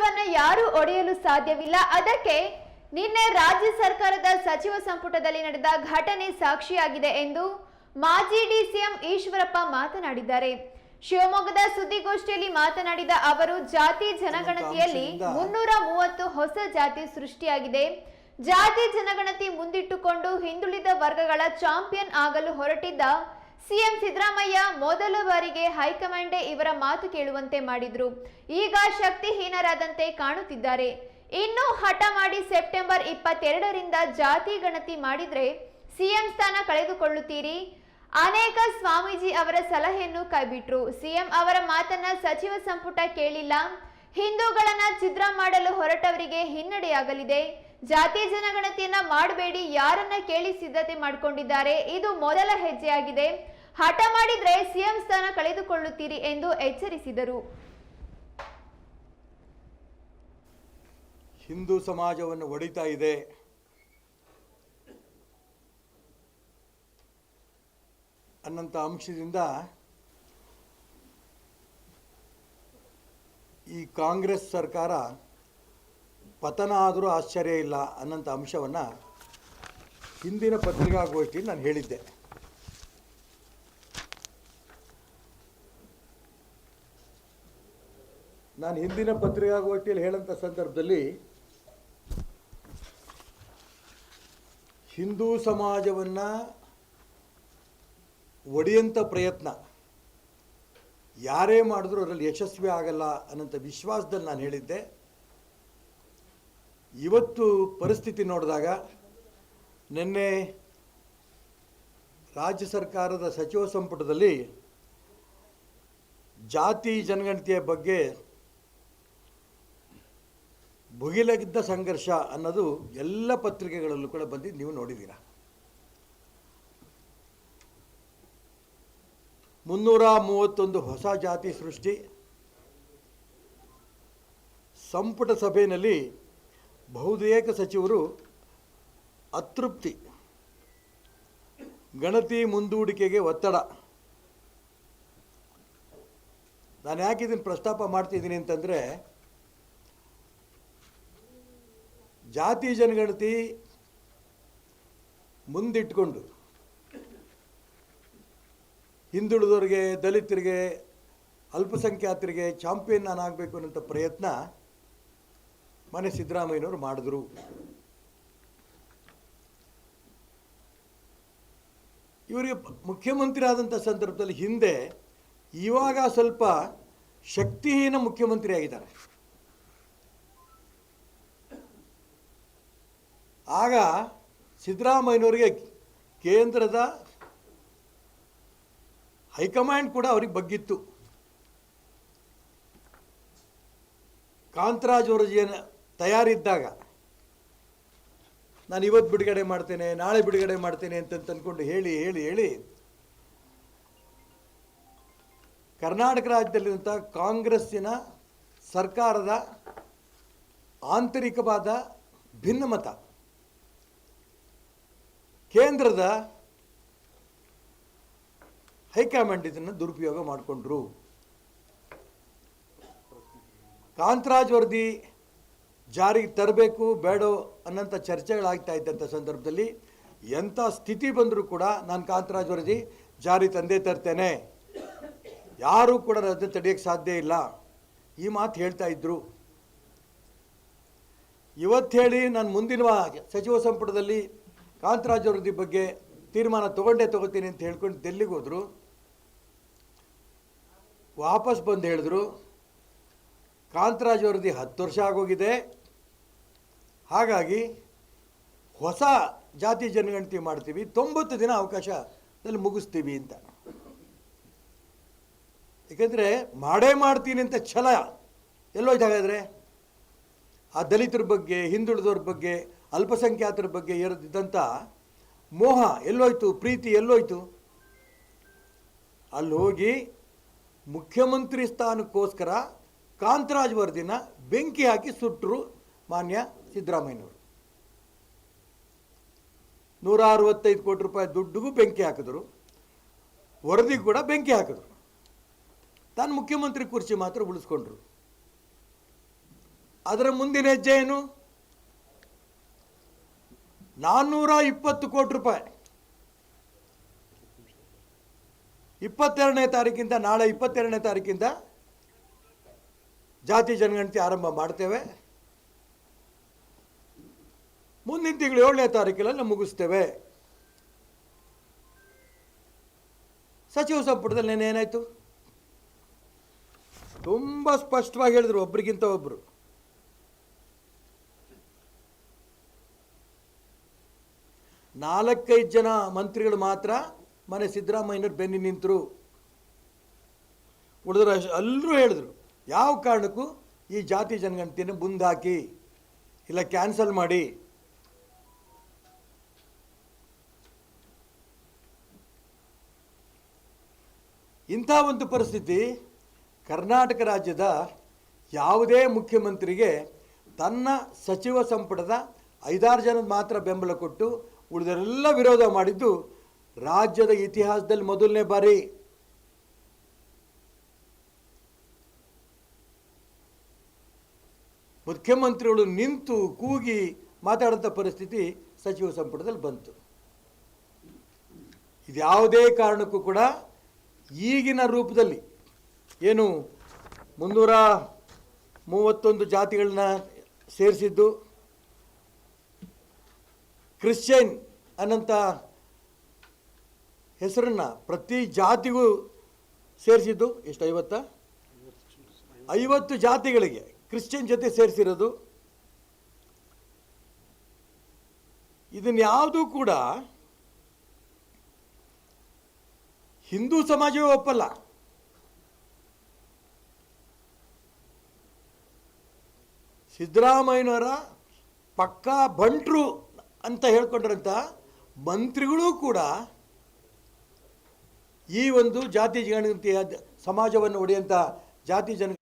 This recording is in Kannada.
ಸಮಾಜವನ್ನ ಯಾರು ಒಡೆಯಲು ಸಾಧ್ಯವಿಲ್ಲ. ಅದಕ್ಕೆ ನಿನ್ನೆ ರಾಜ್ಯ ಸರ್ಕಾರದ ಸಚಿವ ಸಂಪುಟದಲ್ಲಿ ನಡೆದ ಘಟನೆ ಸಾಕ್ಷಿಯಾಗಿದೆ ಎಂದು ಮಾಜಿ ಡಿಸಿಎಂ ಈಶ್ವರಪ್ಪ ಮಾತನಾಡಿದ್ದಾರೆ. ಶಿವಮೊಗ್ಗದ ಸುದ್ದಿಗೋಷ್ಠಿಯಲ್ಲಿ ಮಾತನಾಡಿದ ಅವರು ಜಾತಿ ಜನಗಣತಿಯಲ್ಲಿ ಮುನ್ನೂರ ಮೂವತ್ತು ಹೊಸ ಜಾತಿ ಸೃಷ್ಟಿಯಾಗಿದೆ. ಜಾತಿ ಜನಗಣತಿ ಮುಂದಿಟ್ಟುಕೊಂಡು ಹಿಂದುಳಿದ ವರ್ಗಗಳ ಚಾಂಪಿಯನ್ ಆಗಲು ಹೊರಟಿದ್ದ ಸಿಎಂ ಸಿದ್ದರಾಮಯ್ಯ ಮೊದಲ ಬಾರಿಗೆ ಹೈಕಮಾಂಡೇ ಇವರ ಮಾತು ಕೇಳುವಂತೆ ಮಾಡಿದ್ರು. ಈಗ ಶಕ್ತಿಹೀನರಾದಂತೆ ಕಾಣುತ್ತಿದ್ದಾರೆ. ಇನ್ನು ಹಠ ಮಾಡಿ ಸೆಪ್ಟೆಂಬರ್ ಇಪ್ಪತ್ತೆರಡರಿಂದ ಜಾತಿ ಗಣತಿ ಮಾಡಿದ್ರೆ ಸಿಎಂ ಸ್ಥಾನ ಕಳೆದುಕೊಳ್ಳುತ್ತೀರಿ? ಅನೇಕ ಸ್ವಾಮೀಜಿ ಅವರ ಸಲಹೆಯನ್ನು ಕೈಬಿಟ್ರು. ಸಿಎಂ ಅವರ ಮಾತನ್ನ ಸಚಿವ ಸಂಪುಟ ಕೇಳಿಲ್ಲ. ಹಿಂದೂಗಳನ್ನ ಛಿದ್ರ ಮಾಡಲು ಹೊರಟವರಿಗೆ ಹಿನ್ನಡೆಯಾಗಲಿದೆ. ಜಾತಿ ಜನಗಣತಿಯನ್ನ ಮಾಡಬೇಡಿ, ಯಾರನ್ನ ಕೇಳಿ ಸಿದ್ಧತೆ ಮಾಡಿಕೊಂಡಿದ್ದಾರೆ, ಇದು ಮೊದಲ ಹೆಜ್ಜೆಯಾಗಿದೆ. ಹಠ ಮಾಡಿದ್ರೆ ಸಿಎಂ ಸ್ಥಾನ ಕಳೆದುಕೊಳ್ಳುತ್ತೀರಿ ಎಂದು ಎಚ್ಚರಿಸಿದರು. ಹಿಂದೂ ಸಮಾಜವನ್ನು ಒಡಿತಾ ಇದೆ. ಅನ್ನಂಥ ಅಂಶದಿಂದ ಈ ಕಾಂಗ್ರೆಸ್ ಸರ್ಕಾರ ಪತನ ಆದರೂ ಆಶ್ಚರ್ಯ ಇಲ್ಲ ಅನ್ನಂಥ ಅಂಶವನ್ನು ಹಿಂದಿನ ಪತ್ರಿಕಾಗೋಷ್ಠಿಯಲ್ಲಿ ನಾನು ಹೇಳಿದ್ದೆ. ನಾನು ಹಿಂದಿನ ಪತ್ರಿಕಾಗೋಷ್ಠಿಯಲ್ಲಿ ಹೇಳಂಥ ಸಂದರ್ಭದಲ್ಲಿ ಹಿಂದೂ ಸಮಾಜವನ್ನು ಒಡೆಯಂಥ ಪ್ರಯತ್ನ. ಯಾರೇ ಮಾಡಿದ್ರೂ ಅದರಲ್ಲಿ ಯಶಸ್ವಿ ಆಗಲ್ಲ ಅನ್ನೋಂಥ ವಿಶ್ವಾಸದಲ್ಲಿ ನಾನು ಹೇಳಿದ್ದೆ. ಇವತ್ತು ಪರಿಸ್ಥಿತಿ ನೋಡಿದಾಗ ನಿನ್ನೆ ರಾಜ್ಯ ಸರ್ಕಾರದ ಸಚಿವ ಸಂಪುಟದಲ್ಲಿ ಜಾತಿ ಜನಗಣತಿಯ ಬಗ್ಗೆ ಭುಗಿಲಗಿದ್ದ ಸಂಘರ್ಷ ಅನ್ನೋದು ಎಲ್ಲ ಪತ್ರಿಕೆಗಳಲ್ಲೂ ಕೂಡ ಬಂದಿದ್ದು ನೀವು ನೋಡಿದ್ದೀರ. ಮುನ್ನೂರ ಮೂವತ್ತೊಂದು ಹೊಸ ಜಾತಿ ಸೃಷ್ಟಿ. ಸಂಪುಟ ಸಭೆಯಲ್ಲಿ ಬಹುತೇಕ ಸಚಿವರು ಅತೃಪ್ತಿ, ಗಣತಿ ಮುಂದೂಡಿಕೆಗೆ ಒತ್ತಡ. ನಾನು ಯಾಕೆ ಇದನ್ನು ಪ್ರಸ್ತಾಪ ಮಾಡ್ತಿದ್ದೀನಿ ಅಂತಂದರೆ, ಜಾತಿ ಜನಗಣತಿ ಮುಂದಿಟ್ಕೊಂಡು ಹಿಂದುಳಿದವ್ರಿಗೆ ದಲಿತರಿಗೆ, ಅಲ್ಪಸಂಖ್ಯಾತರಿಗೆ ಚಾಂಪಿಯನ್ ನಾನು ಆಗಬೇಕು ಅನ್ನೋಂಥ ಪ್ರಯತ್ನ ಮನೆ ಸಿದ್ದರಾಮಯ್ಯನವರು ಮಾಡಿದ್ರು. ಇವರಿಗೆ ಮುಖ್ಯಮಂತ್ರಿ ಆದಂಥ ಸಂದರ್ಭದಲ್ಲಿ ಹಿಂದೆ ಇವಾಗ ಸ್ವಲ್ಪ ಶಕ್ತಿಹೀನ ಮುಖ್ಯಮಂತ್ರಿ ಆಗಿದ್ದಾರೆ ಆಗ ಸಿದ್ದರಾಮಯ್ಯನವರಿಗೆ ಕೇಂದ್ರದ ಹೈಕಮಾಂಡ್ ಕೂಡ ಅವ್ರಿಗೆ ಬಗ್ಗಿತ್ತು. ಕಾಂತರಾಜ್ ಅವರ ತಯಾರಿದ್ದಾಗ ನಾನು ಇವತ್ತು ಬಿಡುಗಡೆ ಮಾಡ್ತೇನೆ, ನಾಳೆ ಬಿಡುಗಡೆ ಮಾಡ್ತೇನೆ ಅಂತ ಅಂದ್ಕೊಂಡು ಹೇಳಿ ಹೇಳಿ ಹೇಳಿ ಕರ್ನಾಟಕ ರಾಜ್ಯದಲ್ಲಿರುವಂಥ ಕಾಂಗ್ರೆಸ್ಸಿನ ಸರ್ಕಾರದ ಆಂತರಿಕವಾದ ಭಿನ್ನಮತ. ಕೇಂದ್ರದ ಹೈಕಮಾಂಡ್ ಇದನ್ನು ದುರುಪಯೋಗ ಮಾಡಿಕೊಂಡ್ರು. ಕಾಂತರಾಜ್ ವರದಿ ಜಾರಿಗೆ ತರಬೇಕು, ಬೇಡೋ ಅನ್ನೋಂಥ ಚರ್ಚೆಗಳಾಗ್ತಾ ಇದ್ದಂಥ ಸಂದರ್ಭದಲ್ಲಿ ಎಂಥ ಸ್ಥಿತಿ ಬಂದರೂ ಕೂಡ ನಾನು ಕಾಂತರಾಜ್ ವರದಿ ಜಾರಿ ತಂದೆ ತರ್ತೇನೆ. ಯಾರೂ ಕೂಡ ಅದನ್ನು ತಡೆಯೋಕ್ಕೆ ಸಾಧ್ಯ ಇಲ್ಲ. ಈ ಮಾತು ಹೇಳ್ತಾ ಇದ್ದರು ಇವತ್ತು ಹೇಳಿ ನಾನು ಮುಂದಿನ ಸಚಿವ ಸಂಪುಟದಲ್ಲಿ ಕಾಂತರಾಜ್ ವರದಿ ಬಗ್ಗೆ ತೀರ್ಮಾನ ತಗೊಂಡೇ ತಗೋತೀನಿ ಅಂತ ಹೇಳ್ಕೊಂಡು ಡೆಲ್ಲಿಗೆ ಹೋದರು. ವಾಪಸ್ ಬಂದು ಹೇಳಿದ್ರು. ಕಾಂತರಾಜ್ ವರದಿ ಹತ್ತು ವರ್ಷ ಆಗೋಗಿದೆ. ಹಾಗಾಗಿ ಹೊಸ ಜಾತಿ ಜನಗಣತಿ ಮಾಡ್ತೀವಿ, ತೊಂಬತ್ತು ದಿನ ಅವಕಾಶದಲ್ಲಿ ಮುಗಿಸ್ತೀವಿ ಅಂತ. ಏಕೆಂದರೆ ಮಾಡೇ ಮಾಡ್ತೀನಿ ಅಂತ ಛಲ ಎಲ್ಲೋಯ್ತು ಹಾಗಾದರೆ ಆ ದಲಿತರ ಬಗ್ಗೆ, ಹಿಂದುಳಿದವ್ರ ಬಗ್ಗೆ, ಅಲ್ಪಸಂಖ್ಯಾತರ ಬಗ್ಗೆ ಇರದಿದ್ದಂಥ ಮೋಹ ಎಲ್ಲೋಯ್ತು, ಪ್ರೀತಿ ಎಲ್ಲೋಯ್ತು. ಅಲ್ಲಿ ಹೋಗಿ ಮುಖ್ಯಮಂತ್ರಿ ಸ್ಥಾನಕ್ಕೋಸ್ಕರ ಕಾಂತರಾಜ್ ವರದಿನ ಬೆಂಕಿ ಹಾಕಿ ಸುಟ್ಟರು ಮಾನ್ಯ ಸಿದ್ದರಾಮಯ್ಯನವರು. ನೂರ ಅರವತ್ತೈದು ಕೋಟಿ ರೂಪಾಯಿ ದುಡ್ಡಿಗೂ ಬೆಂಕಿ ಹಾಕಿದ್ರು. ವರದಿಗೂ ಕೂಡ ಬೆಂಕಿ ಹಾಕಿದ್ರು. ತಾನು ಮುಖ್ಯಮಂತ್ರಿ ಕುರ್ಚಿ ಮಾತ್ರ ಉಳಿಸ್ಕೊಂಡ್ರು. ಅದರ ಮುಂದಿನ ಹೆಜ್ಜೆ ಏನು? ನಾನ್ನೂರ ಇಪ್ಪತ್ತು ಕೋಟಿ ರೂಪಾಯಿ. ಇಪ್ಪತ್ತೆರಡನೇ ತಾರೀಕಿಂದ, ನಾಳೆ ಇಪ್ಪತ್ತೆರಡನೇ ತಾರೀಕಿಂದ ಜಾತಿ ಜನಗಣತಿ ಆರಂಭ ಮಾಡ್ತೇವೆ. ಮುಂದಿನ ತಿಂಗಳು ಏಳನೇ ತಾರೀಕಿನಲ್ಲಿ ಮುಗಿಸ್ತೇವೆ. ಸಚಿವ ಸಂಪುಟದಲ್ಲಿ ನೆನೆ ಏನಾಯಿತು? ತುಂಬ ಸ್ಪಷ್ಟವಾಗಿ ಹೇಳಿದ್ರು ಒಬ್ರಿಗಿಂತ ಒಬ್ರು. ನಾಲ್ಕೈದು ಜನ ಮಂತ್ರಿಗಳು ಮಾತ್ರ ಮನೆ ಸಿದ್ದರಾಮಯ್ಯನವ್ರು ಬೆನ್ನಿ ನಿಂತರು. ಉಳಿದ್ರೆ ಎಲ್ಲರೂ ಹೇಳಿದ್ರು, ಯಾವ ಕಾರಣಕ್ಕೂ ಈ ಜಾತಿ ಜನಗಣತಿಯನ್ನು ಮುಂದಾಕಿ ಇಲ್ಲ, ಕ್ಯಾನ್ಸಲ್ ಮಾಡಿ. ಇಂಥ ಒಂದು ಪರಿಸ್ಥಿತಿ ಕರ್ನಾಟಕ ರಾಜ್ಯದ ಯಾವುದೇ ಮುಖ್ಯಮಂತ್ರಿಗೆ ತನ್ನ ಸಚಿವ ಸಂಪುಟದ ಐದಾರು ಜನದ ಮಾತ್ರ ಬೆಂಬಲ ಕೊಟ್ಟು ಉಳಿದರೆಲ್ಲ ವಿರೋಧ ಮಾಡಿದ್ದು ರಾಜ್ಯದ ಇತಿಹಾಸದಲ್ಲಿ ಮೊದಲನೇ ಬಾರಿ. ಮುಖ್ಯಮಂತ್ರಿಗಳು ನಿಂತು ಕೂಗಿ ಮಾತಾಡೋಂಥ ಪರಿಸ್ಥಿತಿ ಸಚಿವ ಸಂಪುಟದಲ್ಲಿ ಬಂತು. ಇದ್ಯಾವುದೇ ಕಾರಣಕ್ಕೂ ಕೂಡ ಈಗಿನ ರೂಪದಲ್ಲಿ ಏನು ಮುನ್ನೂರ ಮೂವತ್ತೊಂದು ಜಾತಿಗಳನ್ನ ಸೇರಿಸಿದ್ದು ಕ್ರಿಶ್ಚಿಯನ್ ಅನ್ನಂಥ ಹೆಸರನ್ನು ಪ್ರತಿ ಜಾತಿಗೂ ಸೇರಿಸಿದ್ದು ಎಷ್ಟು, ಐವತ್ತಾ? ಐವತ್ತು ಜಾತಿಗಳಿಗೆ ಕ್ರಿಶ್ಚಿಯನ್ ಜೊತೆ ಸೇರಿಸಿರೋದು. ಇದನ್ಯಾವುದೂ ಕೂಡ ಹಿಂದೂ ಸಮಾಜವೇ ಒಪ್ಪಲ್ಲ. ಸಿದ್ದರಾಮಯ್ಯನವರ ಪಕ್ಕಾ ಬಂಟ್ರು ಅಂತ ಹೇಳ್ಕೊಂಡ್ರಂತ ಮಂತ್ರಿಗಳೂ ಕೂಡ ಈ ಒಂದು ಜಾತಿ ಜನಗಣತಿಯ ಸಮಾಜವನ್ನು ಒಡೆಯಂಥ ಜಾತಿ ಜನ